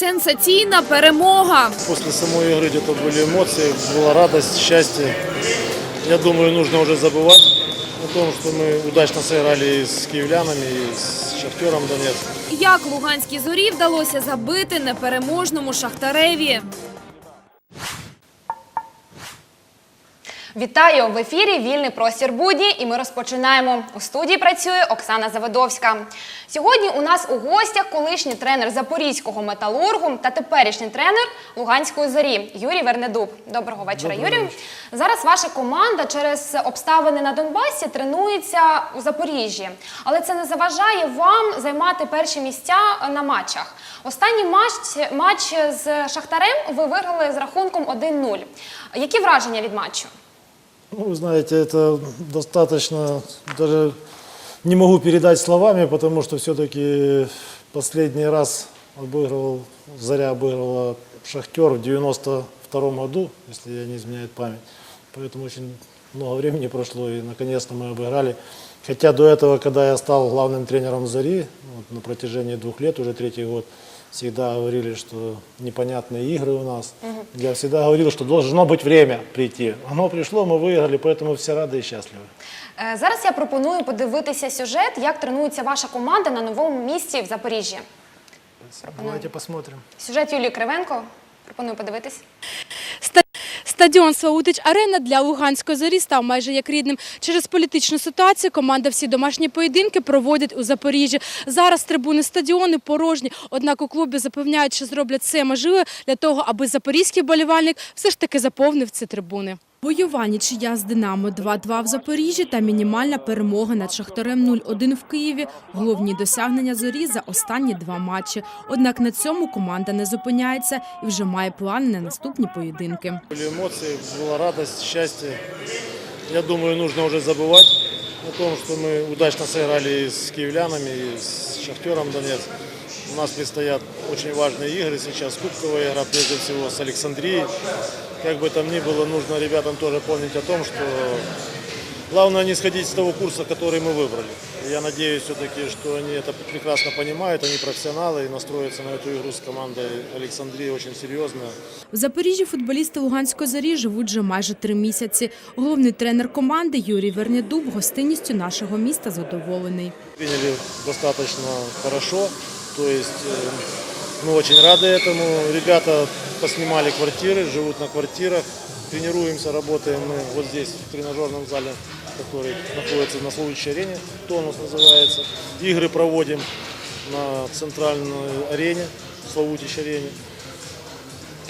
Сенсаційна перемога. После самой игры где-то были эмоции, была радость, счастье. Я думаю, нужно уже забывать о том, что мы удачно сыграли и с киевлянами, и с Шахтером Донецк. Як луганській зорі вдалося забити непереможному шахтареві. Вітаю в ефірі Вільний простір будні, і ми розпочинаємо. У студії працює Оксана Заводовська. Сьогодні у нас у гостях колишній тренер запорізького металургу та теперішній тренер Луганської зорі Юрій Вернедуб. Доброго вечора, Доброго Юрію. Зараз ваша команда через обставини на Донбасі тренується у Запоріжжі, але це не заважає вам займати перші місця на матчах. Останній матч, матч з Шахтарем ви виграли з рахунком 1-0. Які враження від матчу? Ну, вы знаете, это достаточно, даже не могу передать словами, потому что все-таки последний раз обыгрывал, Заря обыгрывала Шахтер в 92 году, если я не изменяет память. Поэтому очень много времени прошло, и наконец-то мы обыграли. Хотя до этого, когда я стал главным тренером Зари, вот, на протяжении двух лет, уже третий год, всегда говорили, что непонятные игры у нас. Я всегда говорил, что должно быть время прийти. Оно пришло, мы выиграли, поэтому все рады и счастливы. Е, Зараз я пропоную подивитися сюжет, як тренується ваша команда на новому місці в Запоріжжі. Давайте посмотрим. Сюжет Юлії Кривенко. Пропоную подивитись. Ста- Стадіон Славутич Арена для Луганської зорі став майже як рідним. Через політичну ситуацію команда всі домашні поєдинки проводять у Запоріжжі. Зараз трибуни стадіону порожні. Однак у клубі запевняють, що зроблять все можливе для того, аби запорізький болівальник все ж таки заповнив ці трибуни. Бойова нічия з Динамо 2-2 в Запоріжжі та мінімальна перемога над Шахтарем 0-1 в Києві. Головні досягнення зорі за останні два матчі. Однак на цьому команда не зупиняється і вже має плани на наступні поєдинки. Были эмоции, была радость, счастье. Я думаю, нужно уже забывать о том, что мы удачно сыграли и с киевлянами, и с Шахтером Донецк. У нас предстоят очень важные игры сейчас, кубковая игра, прежде всего, с Александрией. Как бы там ни было, нужно ребятам тоже помнить о том, что главное не сходить с того курса, который мы выбрали. Я надеюсь все-таки, что они это прекрасно понимают, они профессионалы и настроятся на эту игру с командой Александрии очень серьезно. В Запоріжжі футболісти Луганської зорі живуть вже майже три місяці. Головний тренер команди Юрій Вернєдуб гостинністю нашого міста задоволений. приняли достаточно хорошо. То есть э, мы очень рады этому. Ребята поснимали квартиры, живут на квартирах. Тренируемся, работаем мы вот здесь, в тренажерном зале, который находится на Славутичной арене, тонус называется. Игры проводим на центральной арене, Славутич арене.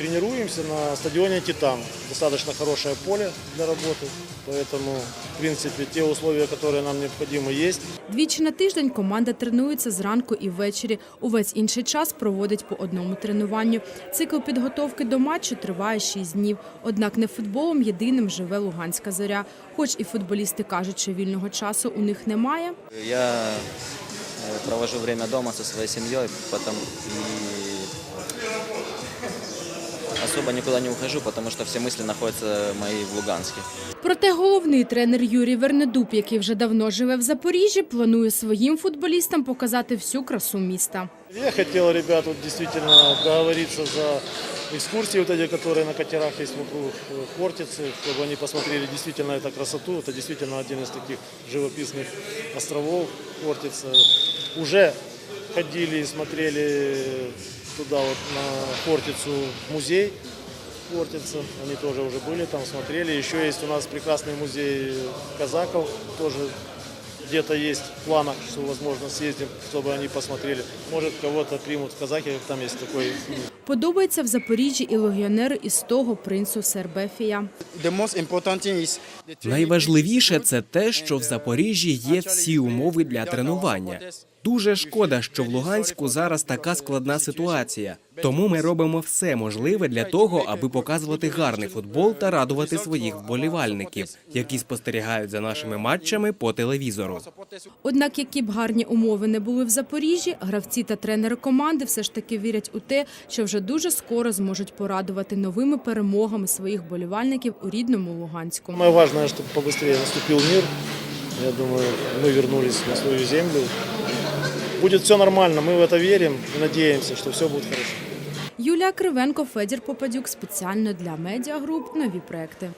Тренируемся на стадионе «Титан». Достаточно хорошее поле для работы, поэтому, в принципе, те условия, которые нам необходимы, есть. Двічі на тиждень команда тренується зранку і ввечері. Увесь інший час проводить по одному тренуванню. Цикл підготовки до матчу триває шість днів. Однак не футболом єдиним живе Луганська зоря. Хоч і футболісти кажуть, що вільного часу у них немає. Я э, провожу время дома со своей семьей, потом и особо никуда не ухожу, потому что все мысли находятся мои в Луганске. Проте головний тренер Юрій Вернедуб, який вже давно живе в Запоріжжі, планує своїм футболістам показати всю красу міста. Я хотел, ребят, вот действительно договориться за экскурсии, вот эти, которые на катерах есть вокруг э, Хортицы, чтобы они посмотрели действительно эту красоту. Это действительно один из таких живописных островов Хортица. Уже ходили и смотрели туда вот на Хортицу музей Хортица. Они тоже уже были там, смотрели. Еще есть у нас прекрасный музей казаков, тоже где-то есть в планах, что, возможно, съездим, чтобы они посмотрели. Может, кого-то примут в казахи, там есть такой Подобається в Запоріжжі і легіонеру із того принцу Сербефія. The most important thing is the training Найважливіше це те, що в Запоріжжі є всі умови для тренування. Дуже шкода, що в Луганську зараз така складна ситуація. Тому ми робимо все можливе для того, аби показувати гарний футбол та радувати своїх вболівальників, які спостерігають за нашими матчами по телевізору. Однак, які б гарні умови не були в Запоріжжі, гравці та тренери команди все ж таки вірять у те, що вже дуже скоро зможуть порадувати новими перемогами своїх болівальників у рідному Луганську. Самое важное, чтобы побыстрее наступил мир. Я думаю, мы вернулись на свою землю. Будет все нормально, мы в это верим и надеемся, что все будет хорошо. Юлія Кривенко, Федір Попадюк. Спеціально для медіагруп нові проекти.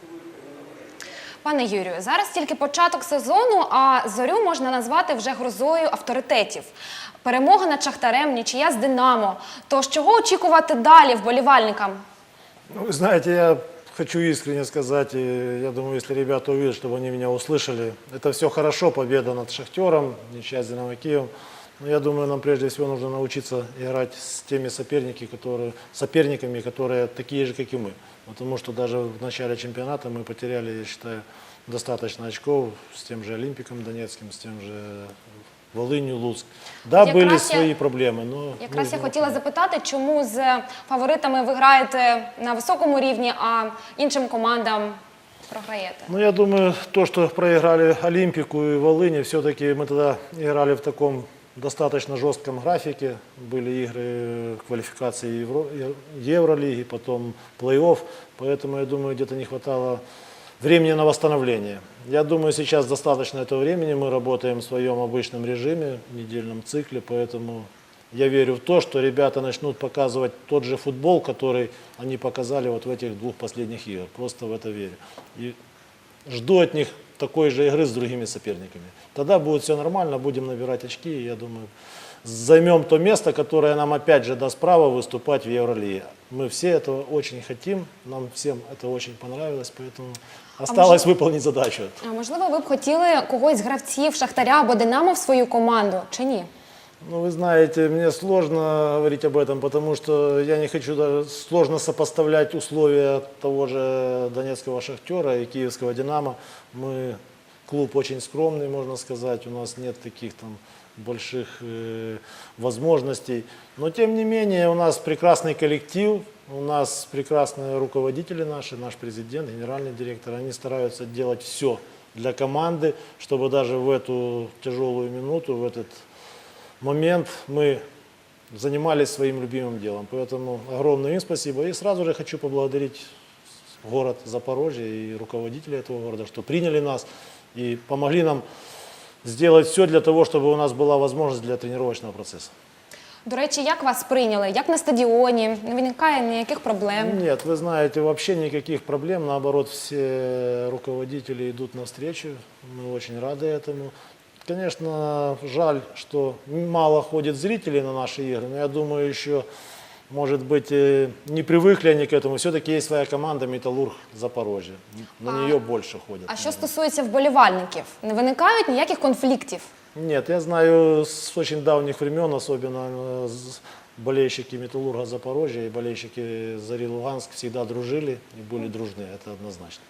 Пане Юрію, зараз тільки початок сезону, а зорю можна назвати вже грозою авторитетів. Перемога над Шахтарем, нічия з Динамо. Тож чого очікувати далі вболівальникам? Ну, Вы знаете, я хочу искренне сказать, и я думаю, если ребята увидят, чтобы они меня услышали, это все хорошо, победа над Шахтером, ничья с Динамо Киевом. Но я думаю, нам прежде всего нужно научиться играть с теми соперники, которые, соперниками, которые такие же, как и мы. Потому что даже в начале чемпионата мы потеряли, я считаю, достаточно очков с тем же Олимпиком Донецким, с тем же Волынью, Луцк. Да, Якраз были я- свои проблемы, но... Якраз я нужно- хотіла запитати, чому з фаворитами ви граєте на високому рівні, а іншим командам програєте? Ну, я думаю, то, что проиграли Олимпику и Волыни, все-таки мы тогда играли в таком Достаточно жестком графике. Были игры квалификации Евро, Евролиги, потом плей-офф. Поэтому, я думаю, где-то не хватало времени на восстановление. Я думаю, сейчас достаточно этого времени. Мы работаем в своем обычном режиме, недельном цикле. Поэтому я верю в то, что ребята начнут показывать тот же футбол, который они показали вот в этих двух последних играх. Просто в это верю. И жду от них такой же игры с другими соперниками. Тогда будет все нормально, будем набирать очки, и я думаю, займем то место, которое нам опять же даст право выступать в Евролиге. Мы все этого очень хотим, нам всем это очень понравилось, поэтому осталось выполнить задачу. А можливо, ви б хотіли когось з гравців Шахтаря або Динамо в свою команду чи ні? Ну, вы знаете, мне сложно говорить об этом, потому что я не хочу даже сложно сопоставлять условия того же Донецкого Шахтера и Киевского Динамо. Мы клуб очень скромный, можно сказать, у нас нет таких там больших э, возможностей. Но тем не менее у нас прекрасный коллектив, у нас прекрасные руководители наши, наш президент, генеральный директор. Они стараются делать все для команды, чтобы даже в эту тяжелую минуту, в этот момент мы занимались своим любимым делом. Поэтому огромное им спасибо. И сразу же хочу поблагодарить город Запорожье и руководителей этого города, что приняли нас и помогли нам сделать все для того, чтобы у нас была возможность для тренировочного процесса. До речі, як вас прийняли? Як на стадіоні? Не виникає ніяких проблем? Нет, вы знаете, вообще никаких проблем. Наоборот, все руководители идут навстречу. Мы очень рады этому. Конечно, жаль, что мало ходит зрителей на наши игры, но я думаю, еще, может быть, э, не привыкли они к этому. Все-таки есть своя команда «Металлург Запорожье». На нее больше ходят. А що стосується вболівальників, не виникають ніяких конфліктів? Нет, я знаю с очень давних времен, особенно э, с- болельщики Металлурга Запорожья и болельщики Зари Луганск всегда дружили и были дружны, это однозначно.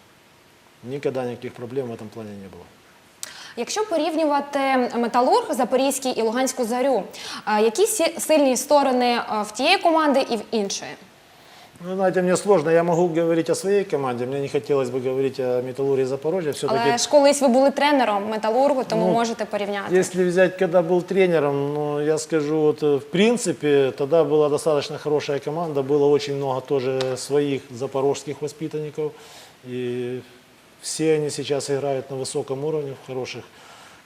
Никогда никаких проблем в этом плане не было. Якщо порівнювати металург, Запорізький і Луганську зарю, а які сі- сильні сторони а, в тієї команди і в іншої? Ну, знаете, мне сложно, я могу говорить о своей команде, мне не хотелось бы говорить о Металлурге Запорожья, все-таки Але ж колись ви були тренером металургу, тому Ну, можете порівняти. Если взять, когда был тренером, ну, я скажу, вот, э, в принципе, тогда была достаточно хорошая команда, было очень много тоже своих запорожских воспитанников, и все они сейчас играют на высоком уровне, в хороших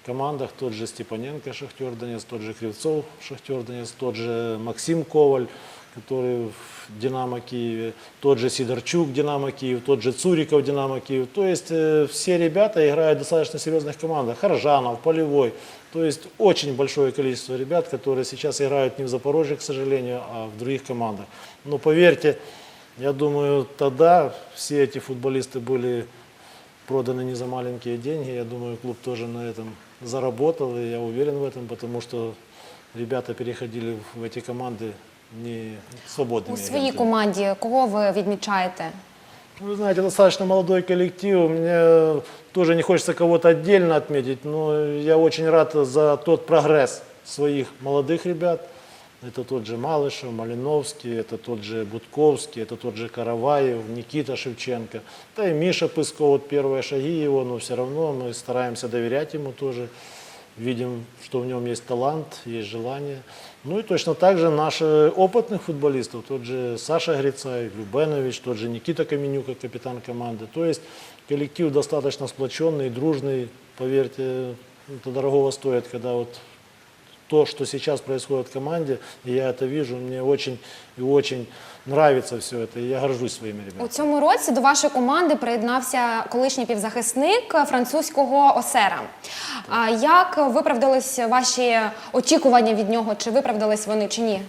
командах, тот же Степаненко, Шахтер Донец, тот же Кривцов, Шахтер Донец, тот же Максим Коваль, который в Динамо Киеве, тот же Сидорчук Динамо Киев, тот же Цуриков Динамо Киев. То есть э, все ребята играют в достаточно серьезных командах. Харжанов, Полевой. То есть очень большое количество ребят, которые сейчас играют не в Запорожье, к сожалению, а в других командах. Но поверьте, я думаю, тогда все эти футболисты были проданы не за маленькие деньги. Я думаю, клуб тоже на этом заработал, и я уверен в этом, потому что ребята переходили в эти команды не свободными. У своїй агентами. команді кого ви відмічаєте? Вы знаете, достаточно молодой коллектив. Мне тоже не хочется кого-то отдельно отметить, но я очень рад за тот прогресс своих молодых ребят. Это тот же Малышев, Малиновский, это тот же Будковский, это тот же Караваев, Никита Шевченко. Да и Миша Пысков, вот первые шаги его, но все равно мы стараемся доверять ему тоже. Видим, что в нем есть талант, есть желание. Ну и точно так же наши опытных футболистов, тот же Саша Грицаев, Любенович, тот же Никита Каменюк, как капитан команды. То есть коллектив достаточно сплоченный, дружный. Поверьте, это дорогого стоит, когда вот то, что сейчас происходит в команде, и я это вижу, мне очень и очень нравится все это, и я горжусь своими ребятами. У цьому році до вашої команди приєднався колишній півзахисник французького осера. А як виправдались ваші очікування від нього? Чи виправдались вони чи ні?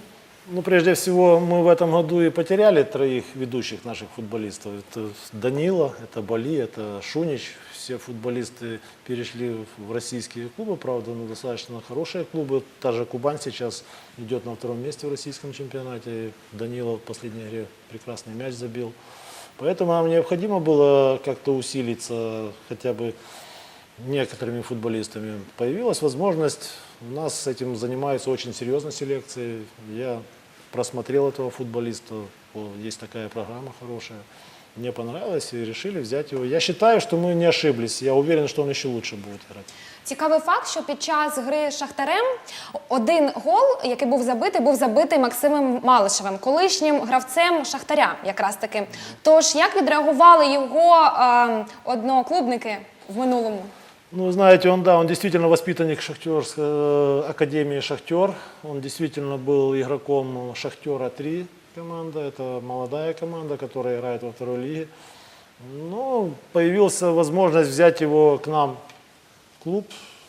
Ну, прежде всего, мы в этом году и потеряли троих ведущих наших футболистов. Это Данила, это Бали, это Шунич. Все футболисты перешли в российские клубы, правда, ну, достаточно хорошие клубы. Та же Кубань сейчас идет на втором месте в российском чемпионате. Данила в последней игре прекрасный мяч забил. Поэтому нам необходимо было как-то усилиться хотя бы некоторыми футболистами. Появилась возможность, у нас с этим занимаются очень серьезно селекцией. Я просмотрел этого футболиста, есть такая программа хорошая. Мне понравилось и решили взять его. Я считаю, что мы не ошиблись. Я уверен, что он еще лучше будет играть. Цікавий факт, що під час гри з Шахтарем один гол, який був забитий, був забитий Максимом Малишевим, колишнім гравцем Шахтаря, якраз таки. Тож як відреагували його е, одноклубники в минулому? Ну, знаете, он, да, он действительно воспитанник Шахтерской э, академии «Шахтер». Он действительно был игроком «Шахтера-3» команда. Это молодая команда, которая играет во второй лиге. Ну, появилась возможность взять его к нам в клуб.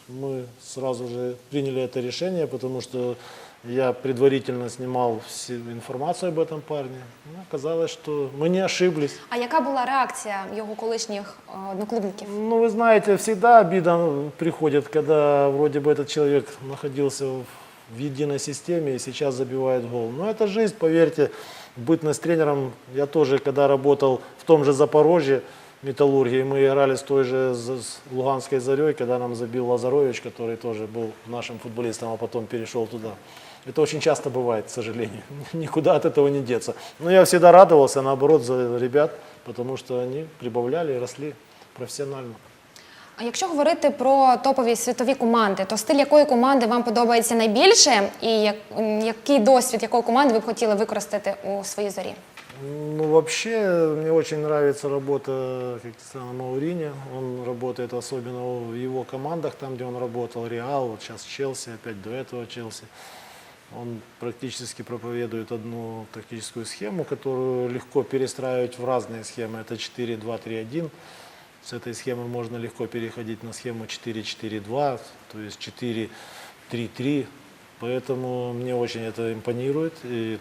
Мы сразу же приняли это решение, потому что я предварительно снимал всю информацию об этом парне. Ну, оказалось, что мы не ошиблись. А яка була реакція його колишніх е, одноклубників? Ну, вы знаете, всегда обида приходит, когда вроде бы этот человек находился в, в единой системе и сейчас забивает гол. Но это жизнь, поверьте, бытность тренером. Я тоже, когда работал в том же Запорожье, металлургии, мы играли с той же с Луганской Зарей, когда нам забил Лазарович, который тоже был нашим футболистом, а потом перешел туда. Это очень часто бывает, к сожалению. Никуда от этого не деться. Но я всегда радовался, наоборот, за ребят, потому что они прибавляли и росли профессионально. А якщо говорити про топові світові команди, то стиль якої команди вам подобається найбільше, і як, м, який досвід якої команди ви б хотіли використати у своїй зорі? Ну, вообще, мне очень нравится работа Криштиану Маурини. Он работает особенно в его командах, там, где он работал, Реал, вот сейчас Челси, опять до этого Челси. Он практически проповедует одну тактическую схему, которую легко перестраивать в разные схемы. Это 4-2-3-1. С этой схемы можно легко переходить на схему 4-4-2, то есть 4-3-3. Поэтому мне очень это импонирует. И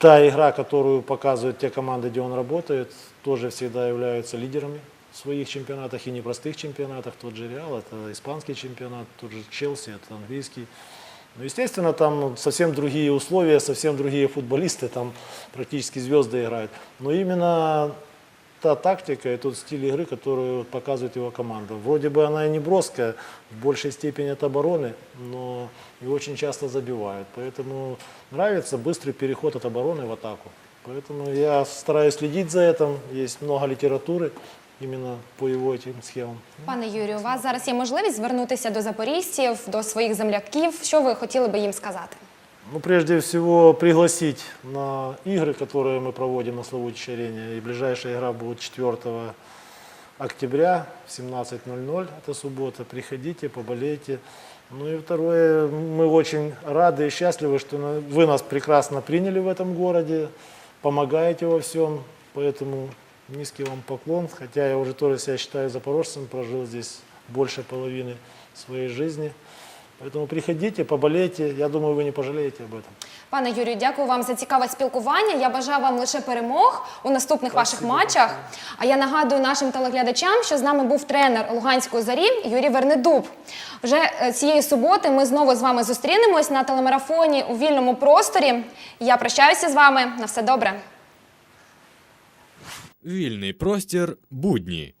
та игра, которую показывают те команды, где он работает, тоже всегда являются лидерами в своих чемпионатах и непростых чемпионатах. Тот же Реал, это испанский чемпионат, тот же Челси, это английский. Ну, естественно, там совсем другие условия, совсем другие футболисты, там практически звезды играют. Но именно та тактика и тот стиль игры, которую показывает его команда. Вроде бы она и не броская, в большей степени от обороны, но и очень часто забивают. Поэтому нравится быстрый переход от обороны в атаку. Поэтому я стараюсь следить за этим. Есть много литературы именно по его этим схемам. Пане Юрію, у вас зараз є можливість звернутися до запорізців, до своїх земляків. Що ви хотіли би їм сказати? Ну, прежде всего, пригласить на игры, которые мы проводим на Славутичьей арене. И ближайшая игра будет 4 октября в 17.00, это суббота. Приходите, поболейте. Ну и второе, мы очень рады и счастливы, что вы нас прекрасно приняли в этом городе, помогаете во всем, поэтому низкий вам поклон. Хотя я уже тоже себя считаю запорожцем, прожил здесь больше половины своей жизни. Поэтому приходите, поболейте, я думаю, вы не пожалеете об этом. Пане Юрію, дякую вам за цікаве спілкування. Я бажаю вам лише перемог у наступних ваших матчах. А я нагадую нашим телеглядачам, що з нами був тренер Луганської зарі Юрій Вернедуб. Вже е, цієї суботи ми знову з вами зустрінемось на телемарафоні у вільному просторі. Я прощаюся з вами. На все добре. Вільний простір будні.